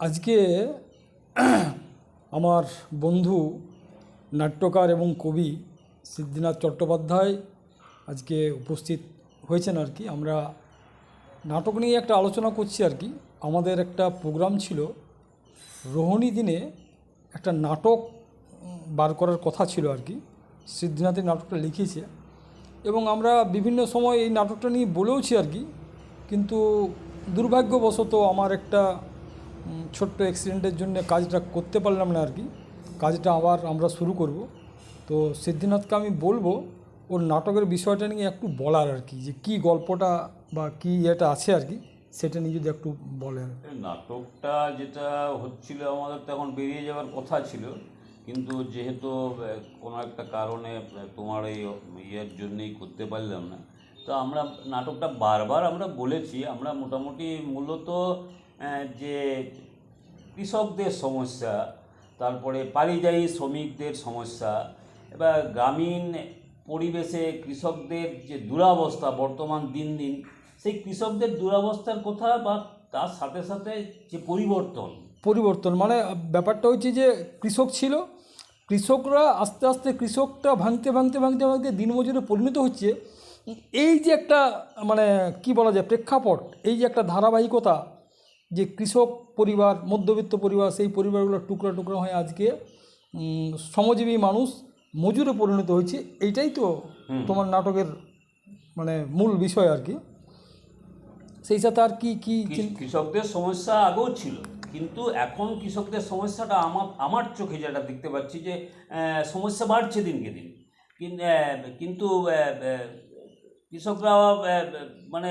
আজকে আমার বন্ধু, নাট্যকার এবং কবি সিদ্ধিনাথ চট্টোপাধ্যায় আজকে উপস্থিত হয়েছেন আর কি। আমরা নাটক নিয়ে একটা আলোচনা করছি আর কি। আমাদের একটা প্রোগ্রাম ছিল। রোহিণী দিনে একটা নাটক বার করার কথা ছিল আর কি। সিদ্ধিনাথের নাটকটা লিখেছে। এবং আমরা বিভিন্ন সময় এই নাটকটা নিয়ে বলেওছি আর কি। কিন্তু দুর্ভাগ্যবশত আমার একটা ছোট্ট অ্যাক্সিডেন্টের জন্য কাজটা করতে পারলাম না আর কি। কাজটা আবার আমরা শুরু করব। তো সিদ্ধিনাথকে আমি বলব, ওর নাটকের বিষয়টা নিয়ে একটু বলার আর কি, যে কী গল্পটা বা কী এটা আছে আর কি, সেটা নিয়ে যদি একটু বলেন। নাটকটা যেটা হচ্ছিল আমাদের তো এখন বেরিয়ে যাওয়ার কথা ছিল, কিন্তু যেহেতু কোনো একটা কারণে তোমার এই ইয়ের জন্যই করতে পারলাম না। তো আমরা নাটকটা বারবার আমরা বলেছি, আমরা মোটামুটি মূলত যে কৃষকদের সমস্যা, তারপরে পারিযায়ী শ্রমিকদের সমস্যা, এবার গ্রামীণ পরিবেশে কৃষকদের যে দুরাবস্থা বর্তমান দিন দিন, সেই কৃষকদের দুরাবস্থার কথা বা তার সাথে সাথে যে পরিবর্তন। পরিবর্তন মানে ব্যাপারটা হচ্ছে যে কৃষক ছিল, কৃষকরা আস্তে আস্তে কৃষকটা ভাঙতে ভাঙতে ভাঙতে ভাঙতে দিনমজুরে পরিণত হচ্ছে। এই যে একটা মানে কি বলা যায়, প্রেক্ষাপট, এই যে একটা ধারাবাহিকতা যে কৃষক পরিবার মধ্যবিত্ত পরিবার সেই পরিবারগুলো টুকরা টুকরা হয়ে আজকে শ্রমজীবী মানুষ মজুরে পরিণত হয়েছে এইটাই তো তোমার নাটকের মানে মূল বিষয় আর কি। সেই সাথে আর কি কি কৃষকদের সমস্যা আগেও ছিল কিন্তু এখন কৃষকদের সমস্যাটা আমার আমার চোখে যেটা দেখতে পাচ্ছি যে সমস্যা বাড়ছে দিনকে দিন। কিন- কিন্তু কৃষকরা মানে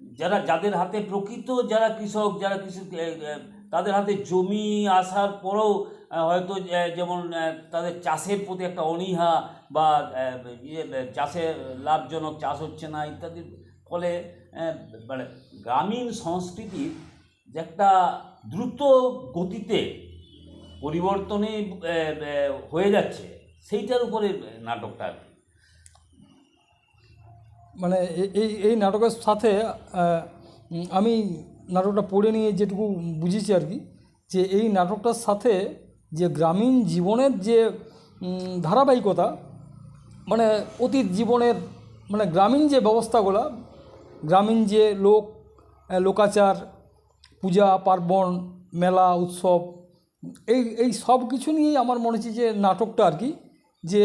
যারা যাদের হাতে প্রকৃত যারা কৃষক যারা আহ, তাদের হাতে জমি আসার পরেও হয়তো যেমন তাদের চাষের প্রতি একটা অনীহা বা ইয়ে চাষে লাভজনক চাষ হচ্ছে না ইত্যাদির ফলে মানে গ্রামীণ সংস্কৃতির যে একটা দ্রুত গতিতে পরিবর্তনে হয়ে যাচ্ছে সেইটার উপরে নাটকটা আর কি। মানে এই এই নাটকের সাথে আমি নাটকটা পড়ে নিয়ে যেটুকু বুঝেছি আর কি, যে এই নাটকটার সাথে যে গ্রামীণ জীবনের যে ধারাবাহিকতা মানে অতীত জীবনের মানে গ্রামীণ যে ব্যবস্থাগুলো, গ্রামীণ যে লোক লোকাচার, পূজা, পার্বণ, মেলা, উৎসব, এই এই সব কিছু নিয়েই আমার মনে হচ্ছে যে নাটকটা আর কি, যে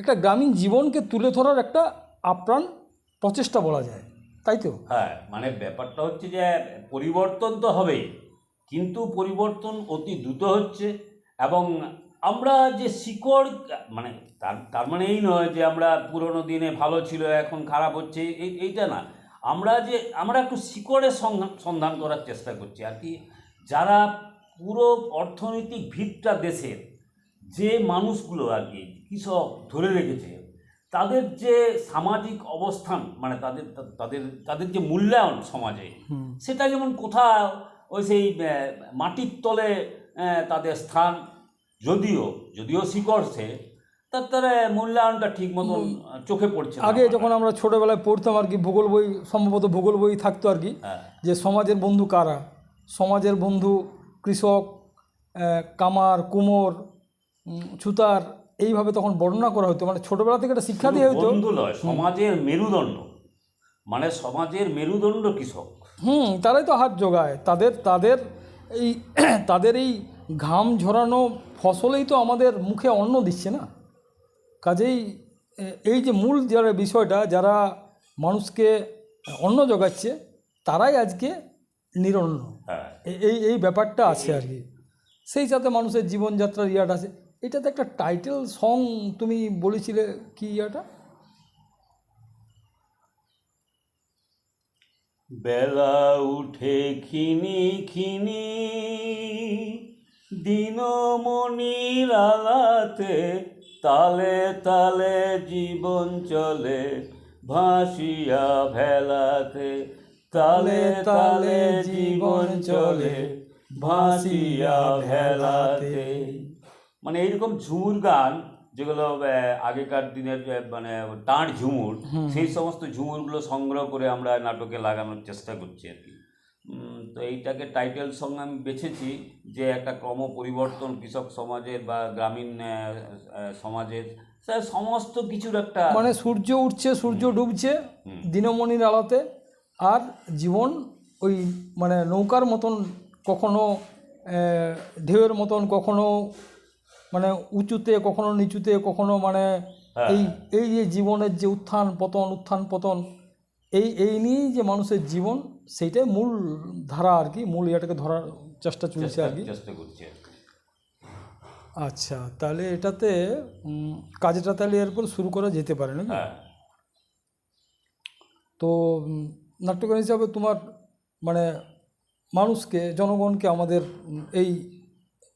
একটা গ্রামীণ জীবনকে তুলে ধরার একটা আপ্রাণ প্রচেষ্টা বলা যায়, তাই তো? হ্যাঁ মানে ব্যাপারটা হচ্ছে যে পরিবর্তন তো হবেই, কিন্তু পরিবর্তন অতি দ্রুত হচ্ছে এবং আমরা যে শিকড় মানে তার তার মানে এই নয় যে আমরা পুরোনো দিনে ভালো ছিল, এখন খারাপ হচ্ছে এই এইটা না। আমরা যে, আমরা একটু শিকড়ের সন্ধান সন্ধান করার চেষ্টা করছি আর কি। যারা পুরো অর্থনৈতিক ভিতটা দেশের, যে মানুষগুলো আর কি, কৃষক ধরে রেখেছে তাদের যে সামাজিক অবস্থান মানে তাদের তাদের তাদের যে মূল্যায়ন সমাজে সেটা যেমন কোথাও ওই সেই মাটির তলে তাদের স্থান যদিও যদিও শিকড় সে তার তারা মূল্যায়নটা ঠিক মতন চোখে পড়ছে আগে যখন আমরা ছোটোবেলায় পড়তাম আর কি ভূগোল বই সম্ভবত ভূগোল বই থাকতো আর কি হ্যাঁ। যে সমাজের বন্ধু কারা? সমাজের বন্ধু কৃষক কামার কুমোর ছুতার এইভাবে তখন বর্ণনা করা হতো মানে ছোটোবেলা থেকে একটা শিক্ষা দিয়ে হতো বন্ধু নয় সমাজের মেরুদণ্ড। মানে সমাজের মেরুদণ্ড কৃষক। হুম তারাই তো হাত জোগায়। তাদের তাদের এই তাদের এই ঘাম ঝরানো ফসলেই তো আমাদের মুখে অন্ন দিচ্ছে না। কাজেই এই যে মূল যারা বিষয়টা যারা মানুষকে অন্ন জোগাচ্ছে তারাই আজকে নিরন্ন। হ্যাঁ। এই এই ব্যাপারটা আছে আর কি। সেই সাথে মানুষের জীবনযাত্রার ইয়াটা আছে। এটাতে একটা টাইটেল সং তুমি বলেছিলে কি ইয়াটা? বেলা উঠে খিনি খিনি দিনমণির আলাতে তালে তালে জীবন চলে ভাসিয়া ভেলাতে তালে তালে জীবন চলে ভাসিয়া ভেলাতে। মানে এইরকম ঝুমুর গান যেগুলো আগেকার দিনের মানে টাঁড় ঝুমুর সেই সমস্ত ঝুমুরগুলো সংগ্রহ করে আমরা নাটকে লাগানোর চেষ্টা করছি আর কি। তো এইটাকে টাইটেল সঙ্গে আমি বেছেছি যে একটা ক্রম পরিবর্তন কৃষক সমাজের বা গ্রামীণ সমাজের সমস্ত কিছুর একটা মানে সূর্য উঠছে সূর্য ডুবছে দিনমণির আলোতে আর জীবন ওই মানে নৌকার মতন কখনো ঢেউয়ের মতন কখনো মানে উঁচুতে কখনো নিচুতে কখনো মানে হ্যাঁ। এই এই যে জীবনের যে উত্থান পতন উত্থান পতন এই এই নিয়েই যে মানুষের জীবন সেইটাই মূল ধারা আর কি মূল ইয়াটাকে ধরার চেষ্টা চলছে আর কি। আচ্ছা তাহলে এটাতে কাজটা তাহলে এরপর শুরু করা যেতে পারে নাকি? হ্যাঁ। তো নাট্যকার হিসাবে তোমার মানে মানুষকে জনগণকে আমাদের এই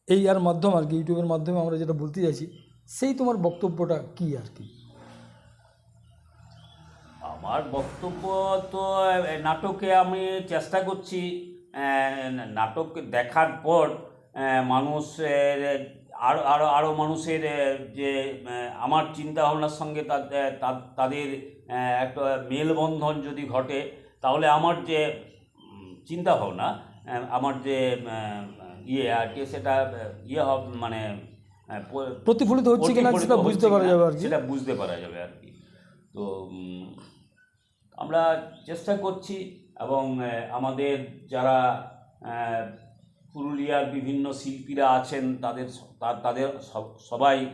এই আর মাধ্যম আর কি ইউটিউবের মাধ্যমে আমরা যেটা বলতে চাইছি সেই তোমার বক্তব্যটা কি আর কি? আমার বক্তব্য তো নাটকে আমি চেষ্টা করছি নাটক দেখার পর মানুষের আরও আরও আরও মানুষের যে আমার চিন্তা ভাবনার সঙ্গে তাদের একটা মেলবন্ধন যদি ঘটে তাহলে আমার যে উম, চিন্তা ভাবনা আমার যে ইয়ে আর কি সেটা ইয়ে হবে মানে প্রতিফলিত হচ্ছে কিনা সেটা বুঝতে পারা যাবে আর কি। সেটা বুঝতে পারা যাবে আর কি। তো আমরা চেষ্টা করছি এবং আমাদের যারা পুরুলিয়ার বিভিন্ন শিল্পীরা আছেন তাদের তাদের সব- সবাই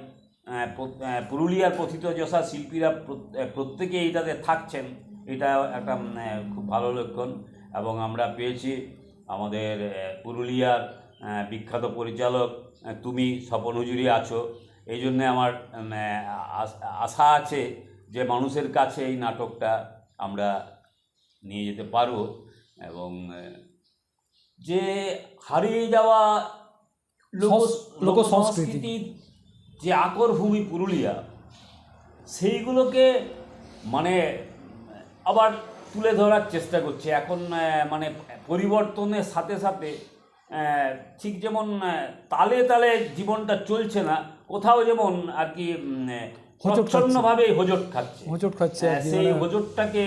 পুরুলিয়ার প্রথিতযশা শিল্পীরা প্রত্যেকে এইটাতে থাকছেন। এটা একটা খুব ভালো লক্ষণ। এবং আমরা পেয়েছি আমাদের পুরুলিয়ার বিখ্যাত পরিচালক তুমি স্বপন হুজুরি আছো এই জন্যে আমার আশা আছে যে মানুষের কাছে এই নাটকটা আমরা নিয়ে যেতে পারব এবং যে হারিয়ে যাওয়া লোক সংস- লোকসংস্কৃতি। লোকসংস্কৃতির যে আকর ভূমি পুরুলিয়া সেইগুলোকে মানে আবার তুলে ধরার চেষ্টা করছে এখন মানে পরিবর্তনের সাথে সাথে ঠিক যেমন তালে তালে জীবনটা চলছে না কোথাও যেমন আর কি। প্রচ্ছন্নভাবে হোঁচট খাচ্ছে। হোঁচট খাচ্ছে সেই মানে- হোঁচটটাকে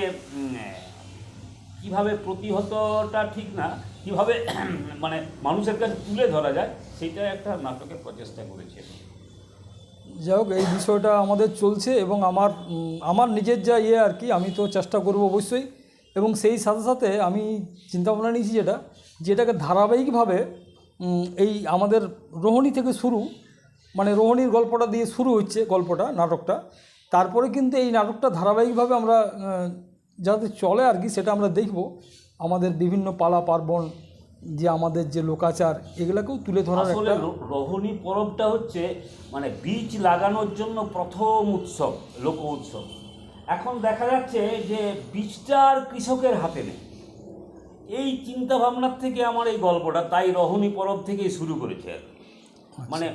কীভাবে প্রতিহতটা ঠিক না কীভাবে মানে মানুষের কাছে তুলে ধরা যায় সেটা একটা নাটকের প্রচেষ্টা করেছে। যাই হোক এই বিষয়টা আমাদের চলছে এবং আমার আমার নিজের যা ইয়ে আর কি আমি তো চেষ্টা করব অবশ্যই। এবং সেই সাথে সাথে আমি চিন্তা ভাবনা নিয়েছি যেটা যেটাকে ধারাবাহিকভাবে এই আমাদের রোহিণী থেকে শুরু মানে রোহিণীর গল্পটা দিয়ে শুরু হচ্ছে গল্পটা নাটকটা। তারপরে কিন্তু এই নাটকটা ধারাবাহিকভাবে আমরা যাতে চলে আর কি সেটা আমরা দেখব। আমাদের বিভিন্ন পালা পার্বণ যে আমাদের যে লোকাচার এগুলোকেও তুলে ধরার আসলে একটা রোহিণী পরবটা হচ্ছে মানে বীজ লাগানোর জন্য প্রথম উৎসব লোক উৎসব। এখন দেখা যাচ্ছে যে বীজটা আর কৃষকের হাতে নেই। এই চিন্তা ভাবনার থেকে আমার এই গল্পটা তাই রোহিণী পরব থেকেই শুরু করেছে। আর মানে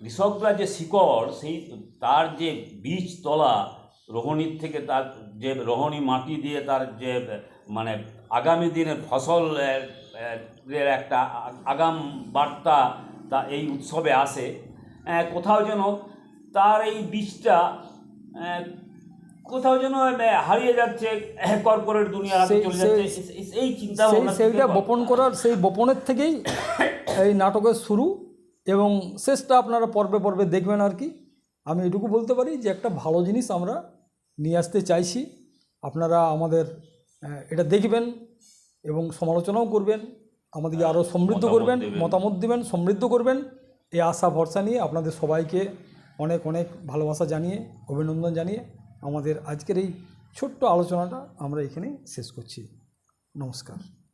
কৃষকরা যে শিকড় সেই তার যে বীজ তলা রোহণীর থেকে তার যে রোহণী মাটি দিয়ে তার যে মানে আগামী দিনের ফসল এর একটা আগাম বার্তা তা এই উৎসবে আসে। কোথাও যেন তার এই বীজটা কোথাও যেন হারিয়ে যাচ্ছে কর্পোরেট সেই- চলে যাচ্ছে এই- চিন্তা সেইটা বপন করার সেই বপনের থেকেই এই নাটকের শুরু এবং শেষটা আপনারা পর্বে পর্বে দেখবেন আর কি। আমি এটুকু বলতে পারি যে একটা ভালো জিনিস আমরা নিয়ে আসতে চাইছি। আপনারা আমাদের এটা দেখবেন এবং সমালোচনাও করবেন আমাদেরকে আরও সমৃদ্ধ করবেন মতামত দেবেন সমৃদ্ধ করবেন। এই আশা ভরসা নিয়ে আপনাদের সবাইকে অনেক অনেক ভালোবাসা জানিয়ে অভিনন্দন জানিয়ে আমাদের আজকের এই ছোট্ট আলোচনাটা আমরা এখানে শেষ করছি। নমস্কার।